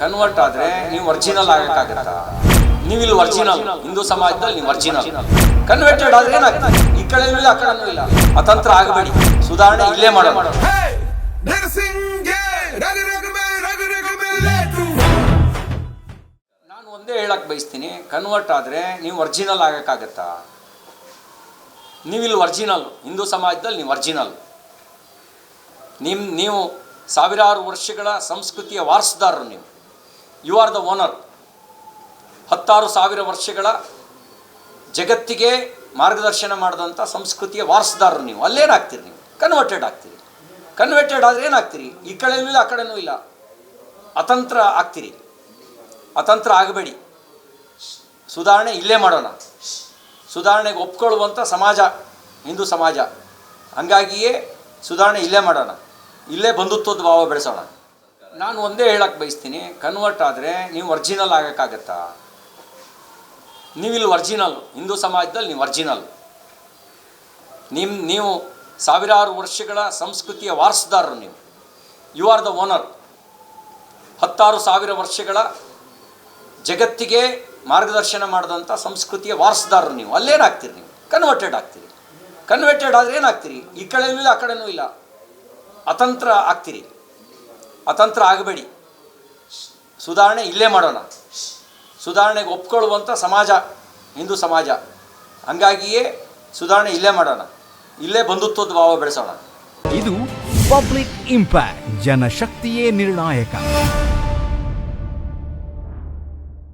Convert ಆದ್ರೆ ನೀವು original ಆಗಕ್ಕಾಗತ್ತಾ? ನೀವು ಇಲ್ಲಿ ಒರಿಜಿನಲ್ ಹಿಂದೂ ಸಮಾಜದಲ್ಲಿ ನೀವು ಒರಿಜಿನಲ್ ಕನ್ವರ್ಟೆಡ್ ಆದ್ರೆ ಏನಾಗ್ತದೆ? ಈ ಕಡೆ ಇಲ್ಲ, ಆ ಕಡೆನೂ ಇಲ್ಲ. ಅತಂತ್ರ ಆಗಬೇಡಿ. ಸುಧಾರಣೆ ಇಲ್ಲೇ ಮಾಡೋಣ. ನಾನು ಒಂದೇ ಹೇಳಕ್ ಬಯಸ್ತೀನಿ ಕನ್ವರ್ಟ್ ಆದ್ರೆ ನೀವು ಒರಿಜಿನಲ್ ಆಗಕ್ಕಾಗತ್ತಾ? ನೀವಿಲ್ಲಿ ಇಲ್ಲಿ ಒರಿಜಿನಲ್ ಹಿಂದೂ ಸಮಾಜದಲ್ಲಿ ನೀವು ಒರಿಜಿನಲ್ ನಿಮ್, ನೀವು ಸಾವಿರಾರು ವರ್ಷಗಳ ಸಂಸ್ಕೃತಿಯ ವಾರಸುದಾರರು ನೀವು. ಯು ಆರ್ ದ ಓನರ್ ಹತ್ತಾರು ಸಾವಿರ ವರ್ಷಗಳ ಜಗತ್ತಿಗೆ ಮಾರ್ಗದರ್ಶನ ಮಾಡಿದಂಥ ಸಂಸ್ಕೃತಿಯ ವಾರಸುದಾರರು ನೀವು. ಅಲ್ಲೇನಾಗ್ತೀರಿ ನೀವು? ಕನ್ವರ್ಟೆಡ್ ಆಗ್ತೀರಿ. ಕನ್ವರ್ಟೆಡ್ ಆದರೆ ಏನಾಗ್ತೀರಿ? ಈ ಕಡೆಯೂ ಇಲ್ಲ, ಆ ಕಡೆಯೂ ಇಲ್ಲ. ಅತಂತ್ರ ಆಗ್ತೀರಿ. ಅತಂತ್ರ ಆಗಬೇಡಿ. ಸುಧಾರಣೆ ಇಲ್ಲೇ ಮಾಡೋಣ. ಸುಧಾರಣೆಗೆ ಒಪ್ಕೊಳ್ಳುವಂಥ ಸಮಾಜ, ಹಿಂದೂ ಸಮಾಜ. ಹಂಗಾಗಿಯೇ ಸುಧಾರಣೆ ಇಲ್ಲೇ ಮಾಡೋಣ. ಇಲ್ಲೇ ಬಂಧುತ್ವದ ಭಾವ ಬೆಳೆಸೋಣ. ನಾನು ಒಂದೇ ಹೇಳಕ್ಕೆ ಬಯಸ್ತೀನಿ ಕನ್ವರ್ಟ್ ಆದರೆ ನೀವು ಒರ್ಜಿನಲ್ ಆಗೋಕ್ಕಾಗತ್ತಾ? ನೀವಿಲ್ಲಿ ಒರ್ಜಿನಲ್ ಹಿಂದೂ ಸಮಾಜದಲ್ಲಿ ನೀವು ಒರ್ಜಿನಲ್ ನಿಮ್ಮ ನೀವು ಸಾವಿರಾರು ವರ್ಷಗಳ ಸಂಸ್ಕೃತಿಯ ವಾರಸುದಾರರು ನೀವು. ಯು ಆರ್ ದ ಓನರ್ ಹತ್ತಾರು ಸಾವಿರ ವರ್ಷಗಳ ಜಗತ್ತಿಗೆ ಮಾರ್ಗದರ್ಶನ ಮಾಡಿದಂಥ ಸಂಸ್ಕೃತಿಯ ವಾರಸುದಾರರು ನೀವು. ಅಲ್ಲೇನಾಗ್ತೀರಿ ನೀವು? ಕನ್ವರ್ಟೆಡ್ ಆಗ್ತೀರಿ. ಕನ್ವರ್ಟೆಡ್ ಆದರೆ ಏನಾಗ್ತೀರಿ? ಈ ಕಡೆಯೂ ಇಲ್ಲ, ಆ ಕಡೆಯೂ ಇಲ್ಲ. ಅತಂತ್ರ ಆಗ್ತೀರಿ. ಅತಂತ್ರ ಆಗಬೇಡಿ. ಸುಧಾರಣೆ ಇಲ್ಲೇ ಮಾಡೋಣ. ಸುಧಾರಣೆಗೆ ಒಪ್ಕೊಳ್ಳುವಂಥ ಸಮಾಜ, ಹಿಂದೂ ಸಮಾಜ. ಹಂಗಾಗಿಯೇ ಸುಧಾರಣೆ ಇಲ್ಲೇ ಮಾಡೋಣ. ಇಲ್ಲೇ ಬಂಧುತ್ವದ ಭಾವ ಬೆಳೆಸೋಣ. ಇದು ಪಬ್ಲಿಕ್ ಇಂಪ್ಯಾಕ್ಟ್, ಜನಶಕ್ತಿಯೇ ನಿರ್ಣಾಯಕ.